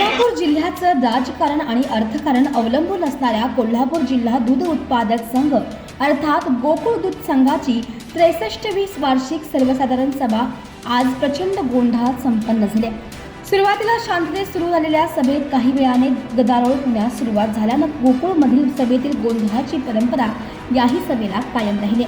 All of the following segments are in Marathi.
कोल्हापूर जिल्ह्याचं राजकारण आणि अर्थकारण अवलंबून असणाऱ्या कोल्हापूर जिल्हा दूध उत्पादक संघ अर्थात गोकुळ दूध संघाची त्रेसष्टवी वार्षिक सर्वसाधारण सभा आज प्रचंड गोंधळात संपन्न झाल्या सुरुवातीला शांततेत सुरू झालेल्या सभेत काही वेळाने गदारोळ होण्यास सुरुवात झाल्यानं गोकुळमधील सभेतील गोंधळाची परंपरा याही सभेला कायम राहिली.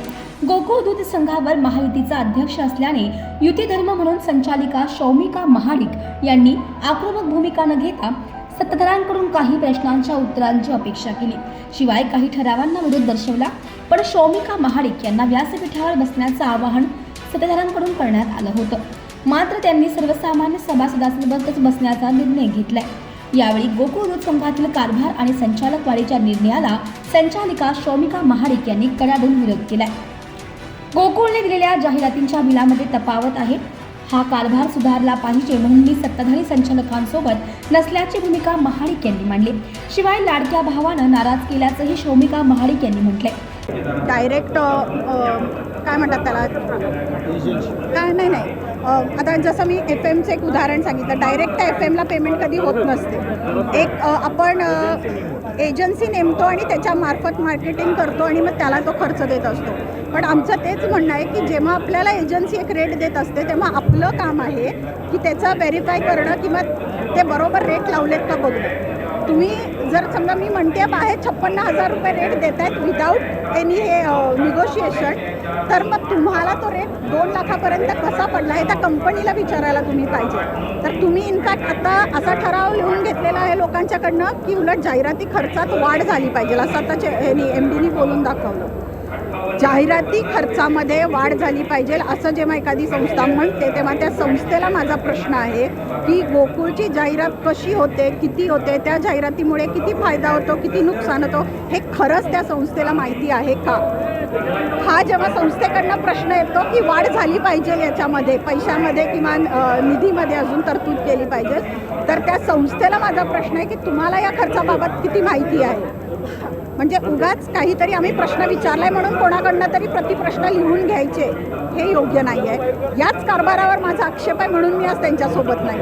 गोकुळ दूध संघावर महायुतीचा अध्यक्ष असल्याने युती धर्म म्हणून संचालिका शौमिका महाडिक यांनी आक्रमक भूमिका न घेता सत्ताधाऱ्यांकडून काही प्रश्नांच्या उत्तरांची अपेक्षा केली. शिवाय काही ठरावांना विरोध दर्शवला पण शौमिका महाडिक यांना व्यासपीठावर बसण्याचं आवाहन सत्ताधाऱ्यांकडून करण्यात आलं होतं. मात्र त्यांनी सर्वसामान्य सभासदांसोबतच बसण्याचा निर्णय घेतलाय. यावेळी गोकुळ दूध संघातील कारभार आणि संचालक वाढीच्या निर्णयाला संचालिका शौमिका महाडिक यांनी कडाडून विरोध केलाय. गोकुळने दिलेल्या जाहिरातींच्या बिलामध्ये तफावत आहे. हा कारभार सुधारला पाहिजे म्हणून मी सत्ताधारी संचालकांसोबत नसल्याची भूमिका महाडिक यांनी मांडली. शिवाय लाडक्या भावानं नाराज केल्याचंही शौमिका महाडिक यांनी म्हटलंय. डायरेक्ट काय म्हणतात त्याला? काय नाही नाही. आता जसं मी एफ एमचं एक उदाहरण सांगितलं. डायरेक्ट त्या एफ एमला पेमेंट कधी होत नसते. एक आपण एजन्सी नेमतो आणि त्याच्यामार्फत मार्केटिंग करतो आणि मग त्याला तो खर्च देत असतो. पण आमचं तेच म्हणणं आहे की जेव्हा आपल्याला एजन्सी एक रेट देत असते तेव्हा आपलं काम आहे की त्याचा व्हेरीफाय करणं किंवा ते बरोबर रेट लावलेत का बघणं. तुम्ही जर समजा मी म्हणते बाहेर छप्पन्न हजार रुपये रेट देत आहेत विदाऊट एनी हे निगोशिएशन तर मग तुम्हाला तो रेट दोन लाखापर्यंत कसा पडला हे त्या कंपनीला विचारायला तुम्ही पाहिजे. तर तुम्ही इनफॅक्ट आता असा ठराव लिहून घेतलेला आहे लोकांच्याकडनं की उलट जाहिराती खर्चात वाढ झाली पाहिजे असं आता ह्यानी एम डीनी बोलून दाखवलं. जाहिराती खर्चामध्ये वाढ झाली पाहिजे असं जेव्हा एखादी संस्था म्हणते तेव्हा त्या संस्थेला माझा प्रश्न आहे की गोकुळची जाहिरात कशी होते किती होते त्या जाहिरातीमुळे किती फायदा होतो किती नुकसान होतो हे खरंच त्या संस्थेला माहिती आहे का? हा जेव्हा संस्थेकडनं प्रश्न येतो की वाढ झाली पाहिजे याच्यामध्ये पैशामध्ये किंवा निधीमध्ये अजून तरतूद केली पाहिजे तर त्या संस्थेला माझा प्रश्न आहे की तुम्हाला या खर्चाबाबत किती माहिती आहे? म्हणजे उगाच काहीतरी आम्ही प्रश्न विचारलाय म्हणून कोणाकडनं तरी प्रतिप्रश्न लिहून घ्यायचे हे योग्य नाही आहे याच कारभारावर माझा आक्षेप आहे म्हणून मी आज त्यांच्यासोबत नाही.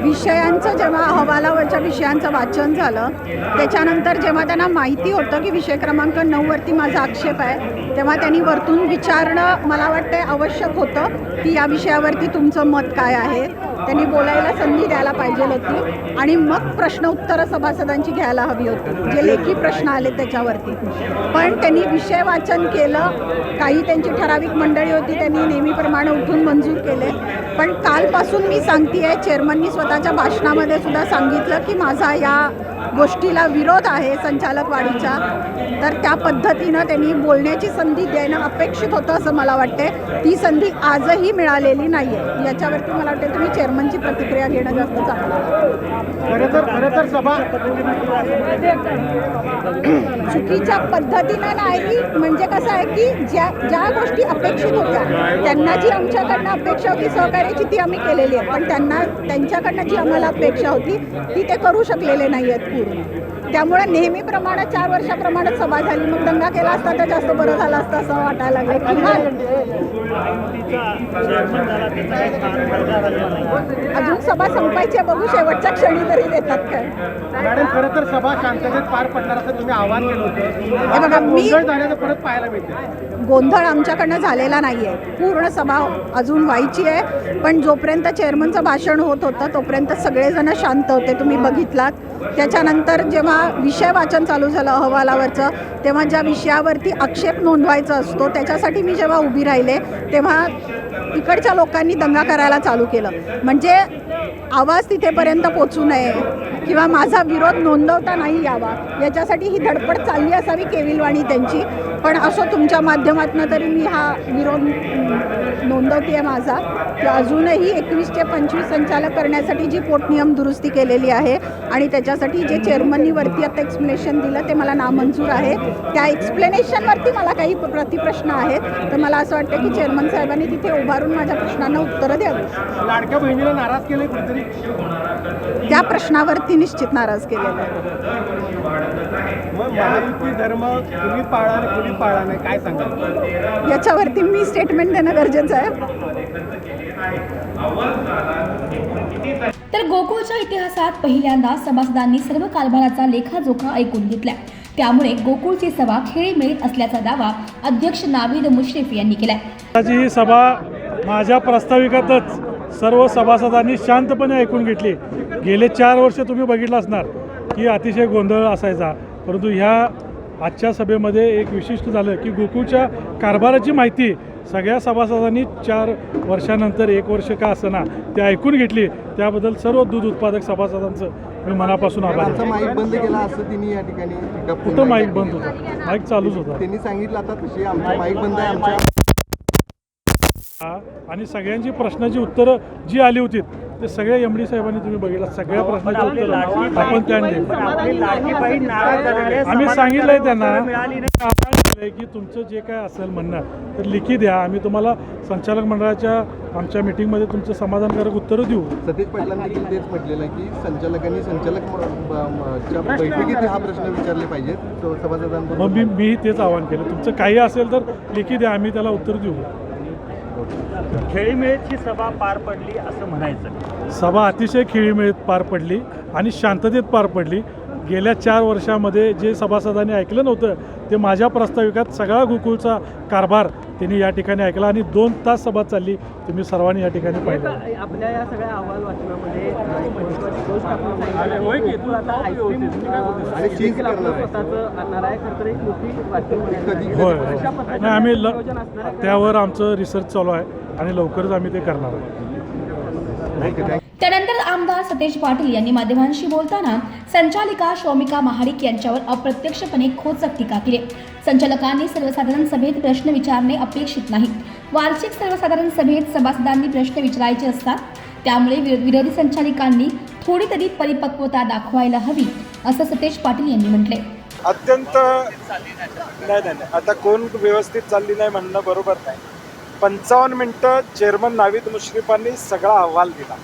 विषयांचं जेव्हा अहवालावरच्या विषयांचं वाचन झालं त्याच्यानंतर जेव्हा त्यांना माहिती होतं की विषय क्रमांक नऊवरती माझा आक्षेप आहे तेव्हा त्यांनी वरतून विचारणं मला वाटतं आवश्यक होतं की या विषयावरती तुमचं मत काय आहे. त्यांनी बोलायला संधी द्यायला पाहिजे होती. आणि मग प्रश्न उत्तरं सभासदांची घ्यायला हवी होती. जे लेखी प्रश्न आले त्याच्यावरती. पण त्यांनी विषय वाचन केलं. काही त्यांची ठराविक मंडळी होती त्यांनी नेहमीप्रमाणे उठून मंजूर केले. पण कालपासून मी सांगते आहे चेअरमननी स्वतःच्या भाषणामध्ये सुद्धा सांगितलं की माझा या गोष्टीला विरोध आहे संचालक वाढीचा. तर त्या पद्धतीनं त्यांनी बोलण्याची संधी देणं अपेक्षित होतं असं मला वाटते ती संधी आजही मिळालेली नाही आहे याच्यावरती मला वाटते तुम्ही चेअरमनची प्रतिक्रिया घेणं जास्त चांगलं सभा चुकीच्या पद्धतीनं नाही म्हणजे कसं आहे की ज्या ज्या गोष्टी अपेक्षित होत्या त्यांना जी आमच्याकडनं अपेक्षा होती सहकार्याची ती आम्ही केलेली आहे पण त्यांना त्यांच्याकडनं जी आम्हाला अपेक्षा होती ती ते करू शकलेले नाही आहेत पूर्ण. त्यामुळे नेहमीप्रमाणे चार वर्षाप्रमाणे सभा झाली. मग दंगा केला असता तर जास्त बरं झालं असतं असं वाटायला लागलं. अजून सभा संपायची आहे, बघू शेवटच्या क्षणी तरी देतात काय. मॅडम खरं तर सभा शांततेत पार पडणार असं तुम्ही आवाहन केलं होतं. हे बघा, मी- परत पाहायला मिळते गोंधळ आमच्याकडनं झालेला नाही आहे पूर्ण सभा अजून व्हायची आहे. पण जोपर्यंत चेअरमनचं भाषण होत होतं तोपर्यंत सगळेजण शांत होते. तुम्ही बघितलात. त्याच्यानंतर जेव्हा विषय वाचन चालू झालं अहवालावरचं तेव्हा ज्या विषयावरती आक्षेप नोंदवायचा असतो त्याच्यासाठी मी जेव्हा उभी राहिले तेव्हा इकडच्या लोकांनी दंगा करायला चालू केलं. म्हणजे आवाज तिथेपर्यंत पोचू नये किंवा माझा विरोध नोंदवता नाही यावा. याच्यासाठी ही धडपड चालली असावी केविलवाणी त्यांची. पण असं तुमच्या माध्यमातून तरी मी हा विरोध नोंदवते आहे माझा. की अजूनही एकवीस ते पंचवीस संचालक करण्यासाठी जी पोटनियम दुरुस्ती केलेली आहे आणि त्याच्यासाठी जे चेअरमननी वरती आता एक्सप्लेनेशन दिलं ते मला नामंजूर आहे. त्या एक्सप्लेनेशनवरती मला काही प्रतिप्रश्न आहेत. तर मला असं वाटतं की चेअरमन साहेबांनी तिथे उभारून माझ्या प्रश्नांना उत्तरं द्यावी. लाडक्या बहिणीला नाराज केले कुठेतरी. त्या प्रश्नावरती निश्चित नाराज केलेलं आहे. सांगाल? याच्यावरती मी स्टेटमेंट देणं गरजेचं आहे. तर गोकुळच्या इतिहासात पहिल्यांदा सभासदांनी सर्व कारभाराचा लेखाजोखा ऐकून घेतला. त्यामुळे गोकुळची सभा खेळी मिळत असल्याचा दावा अध्यक्ष नावीद मुश्रीफ यांनी केलाय. आजची ही सभा माझ्या प्रस्ताविकातच सर्व सभासदांनी शांतपणे ऐकून घेतली. गेले चार वर्ष तुम्ही बघितलं असणार की अतिशय गोंधळ असायचा. परंतु ह्या आजच्या सभेमध्ये एक विशिष्ट झालं की गोकुळच्या कारभाराची माहिती सगळ्या सभासदांनी चार वर्षानंतर एक वर्ष का असना ते ऐकून घेतली. त्याबद्दल सर्व दूध उत्पादक सभासदांचं मी मनापासून आभार. माईक बंद केला असं तिने या ठिकाणी कुठं माईक बंद होता? माईक चालूच होता. त्यांनी सांगितलं आता तशी आमचा माईक बंद आहे आमच्या आणि सगळ्यांची प्रश्नाची उत्तरं जी आली होती ते सगळ्या एम डी साहेबांनी तुम्ही बघितलं. सगळ्या प्रश्नाची उत्तरं आपण त्यांनी आम्ही सांगितलंय त्यांना की तुमचं जे काय असेल म्हणणं तर लिखी द्या. आम्ही तुम्हाला संचालक मंडळाच्या आमच्या मिटिंगमध्ये तुमचं समाधानकारक उत्तरं देऊ. सतीश पाटलांनी देखील तेच म्हटलेलं आहे की संचालकांनी संचालक म- म- बैठकीत हा प्रश्न विचारले पाहिजेत. तो मग मी मीही तेच आवाहन केलं. तुमचं काही असेल तर लिखी द्या. आम्ही त्याला उत्तर देऊ. खेळीमेळीची सभा पार पडली असं म्हणायचं. सभा अतिशय खेळीमेळीत पार पडली आणि शांततेत पार पडली. गेल्या चार वर्षामध्ये जे सभासदांनी ऐकलं नव्हतं ते माझ्या प्रस्ताविकात सगळा गोकुळचा कारभार त्यांनी या ठिकाणी ऐकला आणि दोन तास सभा चालली. तुम्ही सर्वांनी या ठिकाणी पाहिलं. आपल्या या सगळ्या अहवाल वाचनामध्ये. होय नाही आम्ही. त्यावर आमचं रिसर्च चालू आहे आणि लवकरच आम्ही ते करणार आहोत. त्यानंतर आमदार सतेज पाटील यांनी माध्यमांशी बोलताना संचालिका शौमिका महाडिक यांच्यावर अप्रत्यक्षपणे खोचक टीका केली. संचालकांनी सर्वसाधारण सभेत प्रश्न विचारणे अपेक्षित नाही. वार्षिक सर्वसाधारण सभेत सभासदांनी प्रश्न विचारायचे असतात. त्यामुळे विरोधी संचालिकांनी थोडी तरी परिपक्वता दाखवायला हवी असं सतेज पाटील यांनी म्हटले. अत्यंत नाही नाही. आता कोण व्यवस्थित चालली नाही म्हणणं बरोबर नाही. पंचावन्न मिनटं चेअरमन नावीद मुश्रीफांनी सगळा अहवाल दिला.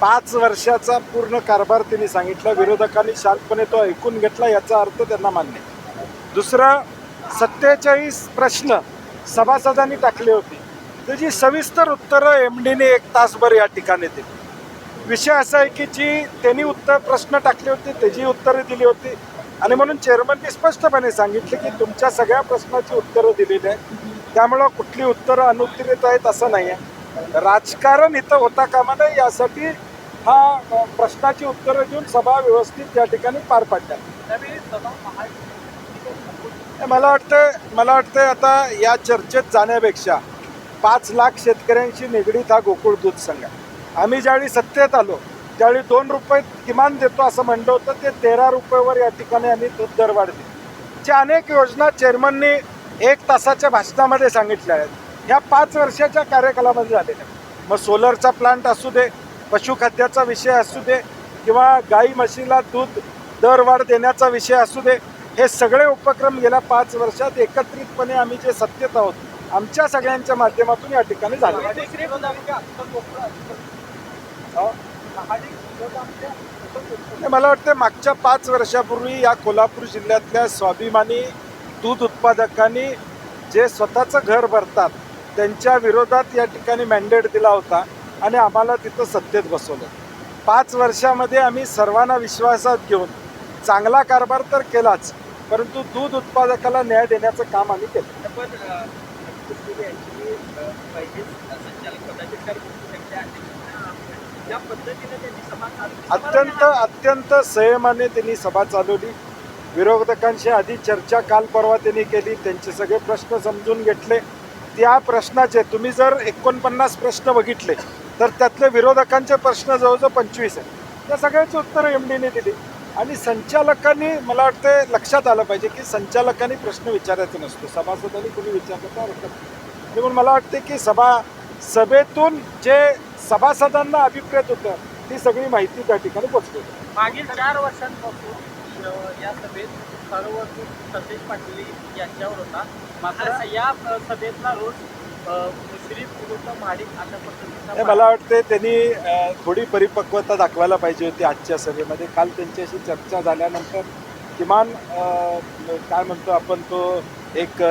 पाच वर्षाचा पूर्ण कारभार त्यांनी सांगितला. विरोधकांनी शांतपणे तो ऐकून घेतला याचा अर्थ त्यांना मान्य दुसरं सत्तेचाळीस प्रश्न सभासदांनी टाकले होते. त्याची सविस्तर उत्तरं एम डीने एक तासभर या ठिकाणी दिली. विषय असा आहे की जी त्यांनी उत्तर प्रश्न टाकले होते त्याची उत्तरं दिली होती. आणि म्हणून चेअरमननी स्पष्टपणे सांगितले की तुमच्या सगळ्या प्रश्नाची उत्तरं दिलेली आहेत. त्यामुळं कुठली उत्तरं अनुत्तरित आहेत असं नाही आहे राजकारण इथं होता कामा नये यासाठी हा प्रश्नाची उत्तरं देऊन सभा व्यवस्थित या ठिकाणी पार पाडल्या. मला वाटतं मला वाटतं आता या चर्चेत जाण्यापेक्षा पाच लाख शेतकऱ्यांशी निगडीत हा गोकुळ दूध संघ आम्ही ज्यावेळी सत्तेत आलो त्यावेळी दोन रुपये किमान देतो असं म्हणलं होतं ते तेरा रुपयेवर या ठिकाणी आम्ही दूध दरवाढ दिली. च्या अनेक योजना चेअरमननी एक तासाच्या भाषणामध्ये सांगितल्या आहेत. ह्या पाच वर्षाच्या कार्यकालामध्ये झालेल्या आहेत. मग सोलरचा प्लांट असू दे पशुखाद्याचा विषय असू दे किंवा गाई म्हशीला दूध दरवाढ देण्याचा विषय असू दे हे सगळे उपक्रम गेल्या पाच वर्षात एकत्रितपणे आम्ही जे सत्तेत आहोत आमच्या सगळ्यांच्या माध्यमातून या ठिकाणी झाले मला वाटतं मागच्या पाच वर्षापूर्वी या कोल्हापूर जिल्ह्यातल्या स्वाभिमानी दूध उत्पादकांनी जे स्वतःचं घर भरतात त्यांच्या विरोधात या ठिकाणी मॅन्डेट दिला होता आणि आम्हाला तिथं सत्तेत बसवलं. पाच वर्षामध्ये आम्ही सर्वांना विश्वासात घेऊन चांगला कारभार तर केलाच परंतु दूध उत्पादकाला न्याय देण्याचं काम आम्ही केलं. अत्यंत अत्यंत संयमाने त्यांनी सभा चालवली. विरोधकांशी आधी चर्चा काल परवा त्यांनी केली. त्यांचे सगळे प्रश्न समजून घेतले. त्या प्रश्नाचे तुम्ही जर एकोणपन्नास प्रश्न बघितले तर त्यातले विरोधकांचे प्रश्न जवळजवळ पंचवीस आहेत. त्या सगळ्याची उत्तरं एम डीने दिली. आणि संचालकांनी मला वाटतं लक्षात आलं पाहिजे की संचालकांनी प्रश्न विचारायचा नसतो. सभासदांनी कोणी विचारलं तर हरकत म्हणून मला वाटते की सभा सभेतून जे सभासदांना अभिप्रेत होतं ती सगळी माहिती त्या ठिकाणी पोचली मागील चार वर्षांपासून या सभेत सर्व सतेज पाटील यांच्यावर होता. मात्र या सभेतला रोज मला वाटते त्यांनी थोडी परिपक्वता दाखवायला पाहिजे होती आजच्या सभेमध्ये. काल त्यांच्याशी चर्चा झाल्यानंतर किमान काय म्हणतो आपण तो एक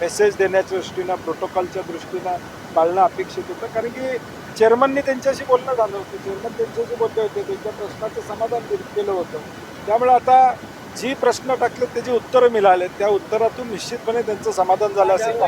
मेसेज देण्याच्या दृष्टीनं प्रोटोकॉलच्या दृष्टीनं पाळणं अपेक्षित होतं. कारण की चेअरमननी त्यांच्याशी बोलणं झालं होतं. चेअरमन त्यांच्याशी बोलले होते. त्यांच्या प्रश्नाचं समाधान केलं होतं. त्यामुळे आता जी प्रश्न टाकले त्याची उत्तरं मिळाले त्या उत्तरातून निश्चितपणे त्यांचं समाधान झालं असेल.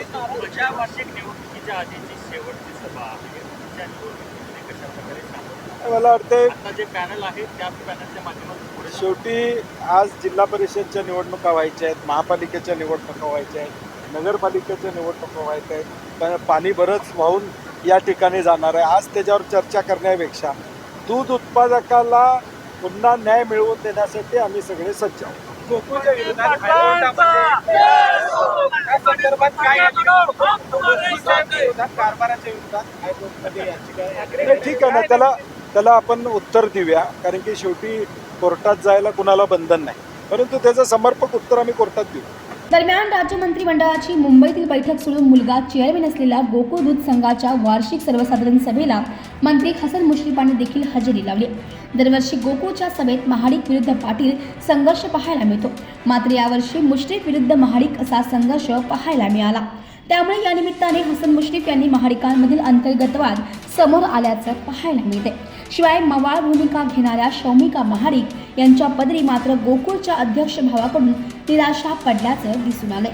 निवडणुकीच्या आधीची शेवटची सभा आहे त्या निवडणुकीमध्ये कशा प्रकारे सामोरं मला वाटतं आता जे पॅनल आहे त्याच पॅनलच्या माध्यमातून पुढे शेवटी आज जिल्हा परिषदच्या निवडणुका व्हायच्या आहेत महापालिकेच्या निवडणुका व्हायच्या आहेत नगरपालिकेच्या निवडणुका व्हायच्या आहेत. पण पाणी बरंच वाहून या ठिकाणी जाणार आहे. आज त्याच्यावर चर्चा करण्यापेक्षा दूध उत्पादकाला पुन्हा न्याय मिळवून देण्यासाठी आम्ही सगळे सज्ज आहोत. गोकुळच्या विरोधात संदर्भात काय कारभाराच्या विरोधात हायकोर्टमध्ये याचिका नाही, ठीक आहे ना त्याला त्याला आपण उत्तर देऊया कारण की शेवटी कोर्टात जायला कुणाला बंधन नाही. परंतु त्याचं समर्पक उत्तर आम्ही कोर्टात देऊ. दरम्यान राज्य मंत्रिमंडळाची मुंबईतील बैठक सोडून मुलगा चेअरमॅन असलेल्या गोकुळ दूध संघाच्या वार्षिक सर्वसाधारण सभेला मंत्री हसन मुश्रीफांनी देखील हजेरी लावली. दरवर्षी गोकुळच्या सभेत महाडिक विरुद्ध पाटील संघर्ष पाहायला मिळतो. मात्र यावर्षी मुश्रीफ विरुद्ध महाडिक असा संघर्ष पाहायला मिळाला. त्यामुळे या निमित्ताने हसन मुश्रीफ यांनी महाडिकांमधील अंतर्गतवाद समोर आल्याचं पाहायला मिळते शिवाय मवाळ भूमिका घेणाऱ्या शौमिका महाडिक यांच्या पदरी मात्र गोकुळच्या अध्यक्ष भावाकडून निराशा पडल्याचं दिसून आलंय.